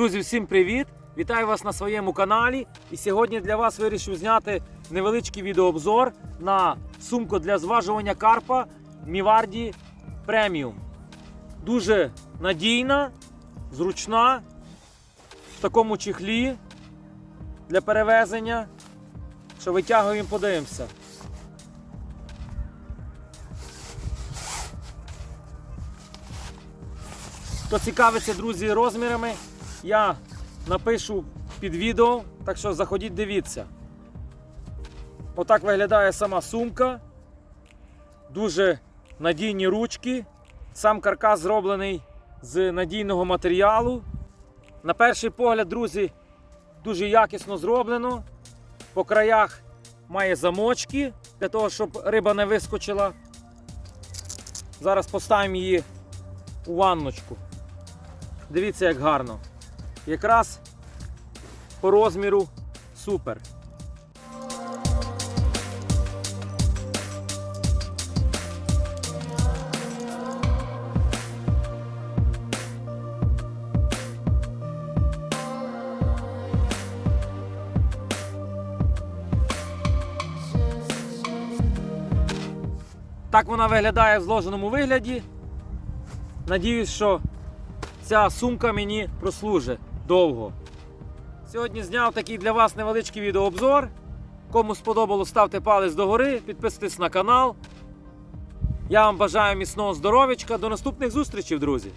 Друзі, всім привіт! Вітаю вас на своєму каналі. І сьогодні для вас вирішив зняти невеличкий відеообзор на сумку для зважування карпа Міварді Преміум. Дуже надійна, зручна, в такому чехлі для перевезення. Що витягуємо, подивимося. Хто цікавиться, друзі, розмірами, я напишу під відео, так що заходіть, дивіться. Отак виглядає сама сумка. Дуже надійні ручки. Сам каркас зроблений з надійного матеріалу. На перший погляд, друзі, дуже якісно зроблено. По краях має замочки для того, щоб риба не вискочила. Зараз поставимо її у ванночку. Дивіться, як гарно. Якраз по розміру супер. Так вона виглядає в зложеному вигляді. Надіюсь, що ця сумка мені прослужить довго. Сьогодні зняв такий для вас невеличкий відеообзор. Кому сподобалось, ставте палець догори, підписуйтесь на канал. Я вам бажаю міцного здоров'ячка. До наступних зустрічей, друзі!